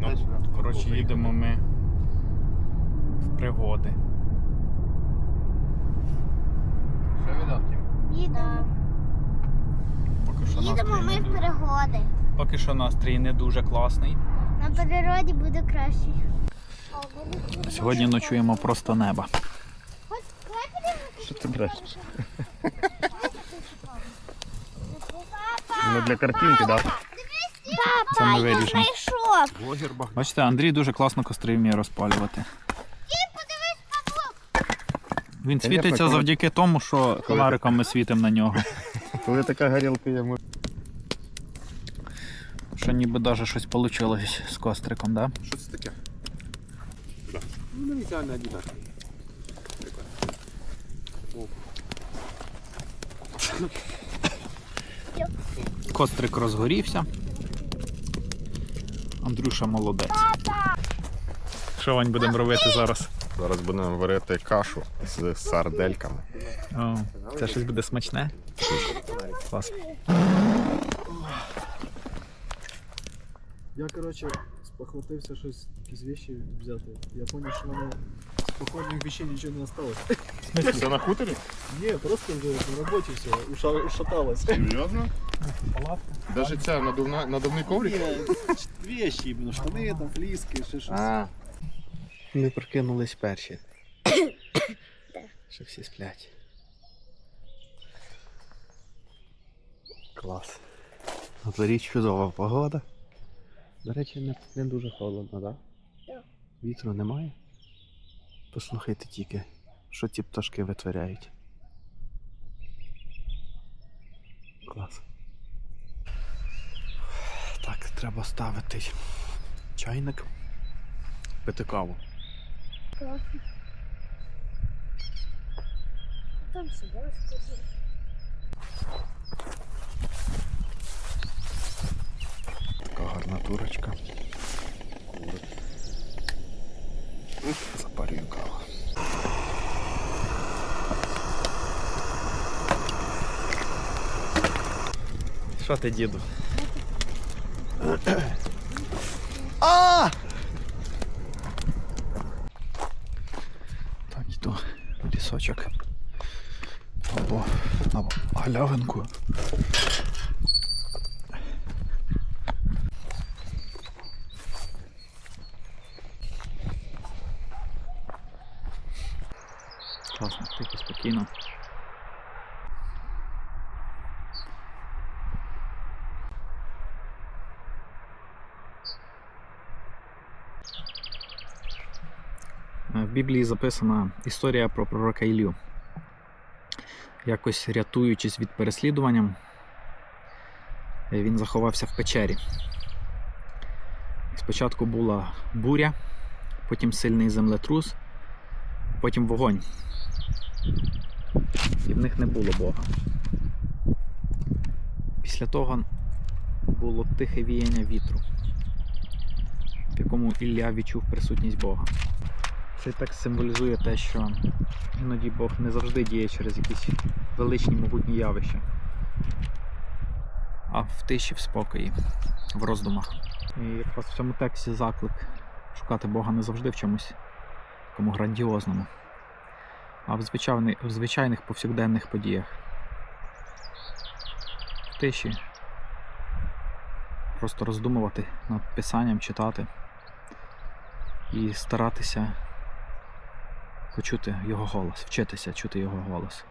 Ну, коротше, їдемо ми в пригоди. Що віддав, Тім? Поки що Їдемо настрій ми не в дуже. пригоди. Поки що настрій не дуже класний. На природі буде краще. Сьогодні ночуємо просто неба. Що ти брешеш? Ну для картинки, так? Це ми Папа, я виріжемо. знайшов. Блогер баг. Бачите, Андрій дуже класно костри вміє розпалювати. Він Та світиться коли- завдяки тому, що фонариком ми світимо на нього. Коли така горілка є, ми... Що ніби даже щось вийшло з костриком, да? Що це таке? Ну, не ідеально одинаково. Кострик розгорівся. Андрюша молодець. Що Вань будемо робити зараз? Зараз будемо варити кашу з сардельками. О, це щось буде смачне. Клас. Я, коротше, спохватився щось, якісь вещи взяти. Я зрозумів, що в мене з походних вещей нічого не осталось. Все на хуторі? Ні, просто вже на роботі все, уша- ушаталось. Серйозно? Даже ця надувна, надувний коврик? Ні, вещи, іменно штани, там, фліски, ще щось. А, Ми прокинулись перші. Що всі сплять. Клас. На дворі чудова погода. До речі, не, не дуже холодно, так? Так. Вітру немає. Послухайте тільки, що ці пташки витворяють. Клас. Так, треба ставити чайник, пити каву. Там собачка. Така гарна турочка. Запарюю каву. Що ти, діду? А! Так, йду в лісочок. Або на галявинку. Класно, тихо, спокійно. Біблії записана історія про пророка Ілью. Якось рятуючись від переслідування, він заховався в печері. Спочатку була буря, потім сильний землетрус, потім вогонь. І в них не було Бога. Після того було тихе віяння вітру, в якому Ілля відчув присутність Бога. Це так символізує те, що іноді Бог не завжди діє через якісь величні могутні явища, а в тиші, в спокої, в роздумах. І якраз в цьому тексті заклик шукати Бога не завжди в чомусь такому грандіозному, а в, звичайних, в звичайних повсякденних подіях. В тиші. Просто роздумувати над писанням, читати і старатися почути його голос, вчитися чути його голос.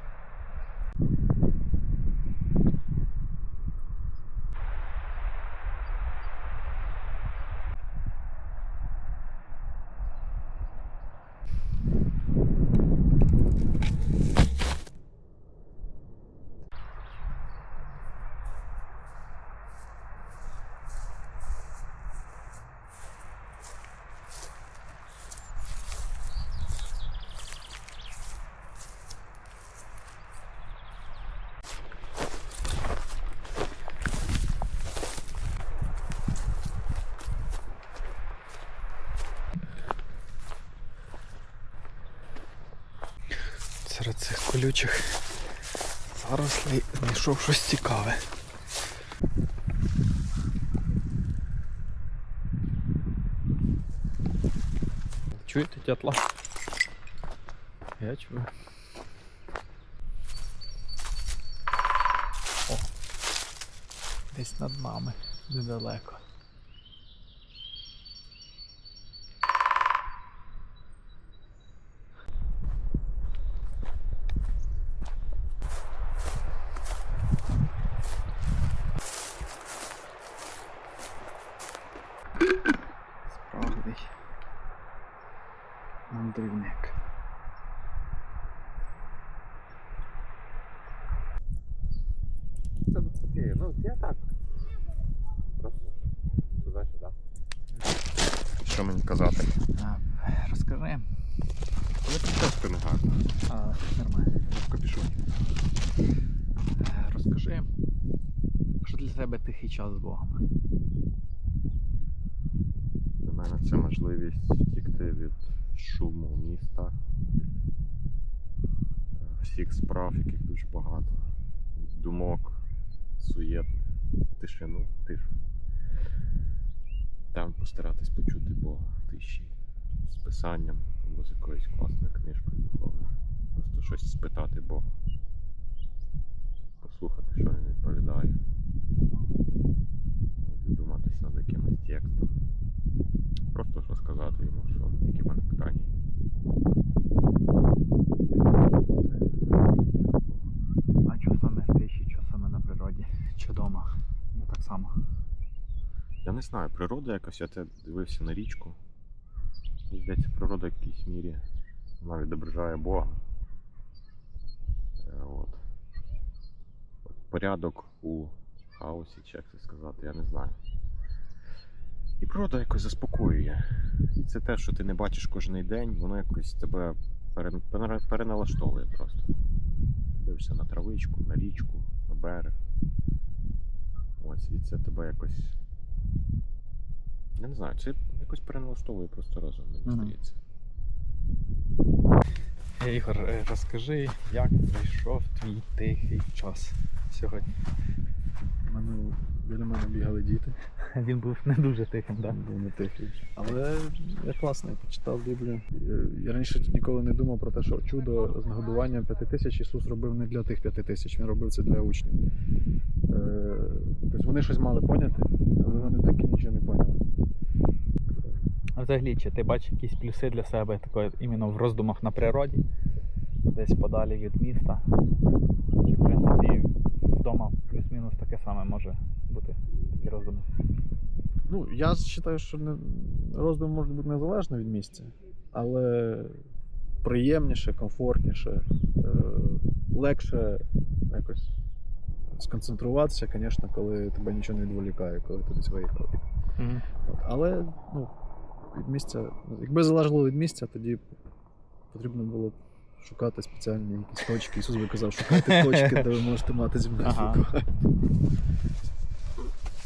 Серед цих колючих зарослей знайшов щось цікаве. Чуєте дятла? Я чую. О. Десь над нами, недалеко. Справді. Мандрівник. Це таке, ну я так. Просто туди-сюди. Що мені казати? А, розкажи. Але підказка не гарна. А, нормально. В капюшоні. Е, Розкажи, що для тебе тихий час з Богом? Для мене це можливість втікти від шуму міста, е, всіх справ, яких дуже багато, думок, суєт, тишину, тишу. Там постаратись почути Бога тиші з писанням або з якоюсь класною книжкою духовною. Просто щось спитати Бога. Послухати, що він відповідає. Задуматись над якимось текстом. Просто що сказати йому, що які в мене питання. А що саме в тиші, що саме на природі? Чи вдома? Ну так само. Я не знаю, природа якось, я те дивився на річку. Мені Здається, природа в якійсь мірі вона відображає Бога. Е, От. Порядок у хаосі, чи як це сказати, я не знаю. І природа якось заспокоює. І це те, що ти не бачиш кожен день, воно якось тебе пере- пере- переналаштовує просто. Ти дивишся на травичку, на річку, на берег. Ось, і це тебе якось. Я не знаю, це якось переналаштовує просто розум, мені здається. Ігор, е, розкажи, як пройшов твій тихий час сьогодні? Мене біля мене бігали діти. Він був не дуже тихим, так? Був не тихий. Але я класно, почитав Біблію. Е, Я раніше ніколи не думав про те, що чудо з нагодуванням п'яти тисяч Ісус робив не для тих п'яти тисяч, Він робив це для учнів. Е, Тобто вони щось мали поняти, але вони так і нічого не поняли. А взагалі, чи ти бачиш якісь плюси для себе такої, іменно в роздумах на природі, десь подалі від міста? Чи в принципі вдома плюс-мінус таке саме може бути такі роздуми? Ну, я вважаю, що не, роздум може бути незалежно від місця, але приємніше, комфортніше, е, легше якось сконцентруватися, звісно, коли тебе нічого не відволікає, коли ти десь виїхав. От, але ну, від місця, якби залежало від місця, тоді потрібно було б шукати спеціальні якісь точки. Ісус би казав, шукайте точки, де ви можете мати зі мною Ага. спілкування.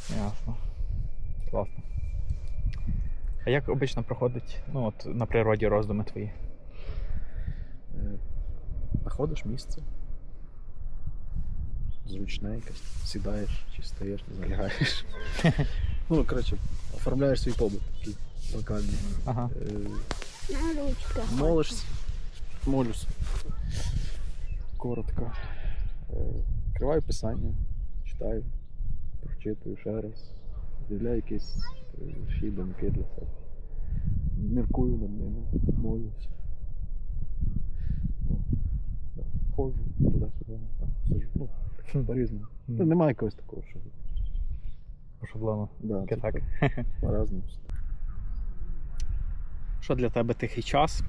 Ясно. Класно. А як обично проходить ну, от, на природі роздуми твої? Е, Знаходиш місце. Зручне якесь. Сідаєш чи стаєш, не знаю, ну, коротше, оформляєш свій побут такий локальний. Ага. Е, Молишся. Молюсь. Коротко. Е, Відкриваю писання, читаю, прочитую ще раз. З'являю якісь е, вірші, думки для себе. Міркую над ними, да. Ходжу туди-сюди, там, сижу. Ну, по-різному. Та Немає якогось такого, що. Шаблону. Да, Таке типу, так. По-разному. Що для тебе тихий час?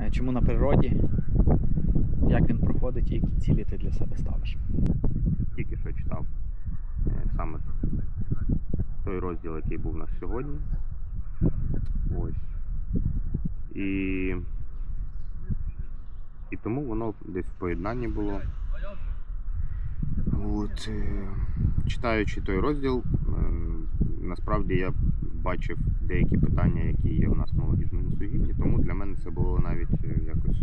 Е, Чому на природі? Як він проходить і які цілі ти для себе ставиш? тільки що читав е, саме той розділ, який був у нас сьогодні. Ось. І, і тому воно десь в поєднанні було. От, е, читаючи той розділ, е, насправді я бачив деякі питання, які є у нас в молодіжному служінні, тому для мене це було навіть е, якось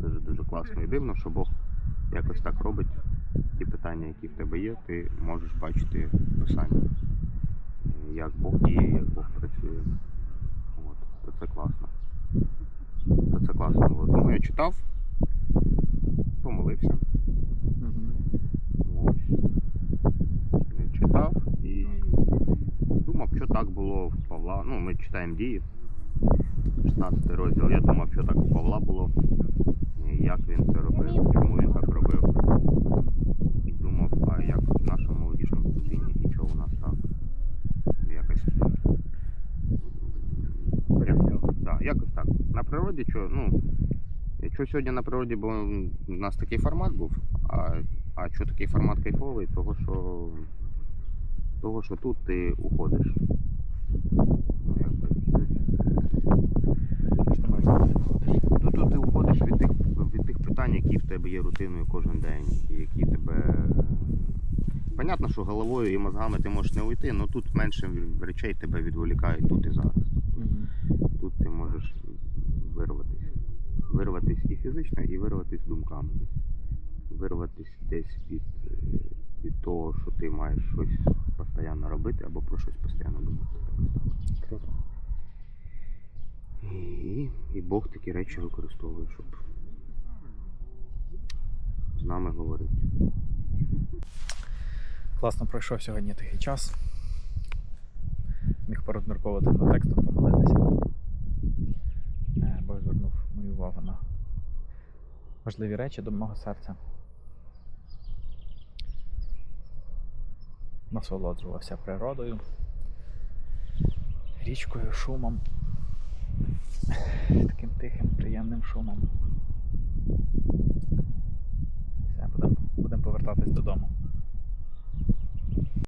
дуже дуже класно і дивно, що Бог якось так робить ті питання, які в тебе є, ти можеш бачити в писанні, як Бог діє, як Бог працює то це класно. То це класно було. Тому я читав, помолився. Угу. Ось. Читав і думав, що так було в Павла. Ну, ми читаємо дії. 16 розділ. Я думав, що так у Павла було, як він це робив, чому він. Природі, що, ну, якщо сьогодні на природі, бо у нас такий формат був, а а що такий формат кайфовий? Того, що, того, що тут ти уходиш. Ну, якби, ну, тут ти уходиш від тих, від тих питань, які в тебе є рутиною кожен день, які тебе. Понятно, що головою і мозгами ти можеш не уйти, але тут менше речей тебе відволікають тут і зараз. Тут ти можеш вирватися. Вирватися і фізично, і вирватися думками десь. Вирватися десь від, від того, що ти маєш щось постійно робити або про щось постійно думати. І, і Бог такі речі використовує, щоб з нами говорити. Класно пройшов сьогодні такий час. Зміг порозмірковувати над текстом, помолитися. Бог звернув мою увагу на важливі речі до мого серця. Насолоджувався природою, річкою, шумом. Таким тихим, приємним шумом. Все, будемо будем повертатись додому.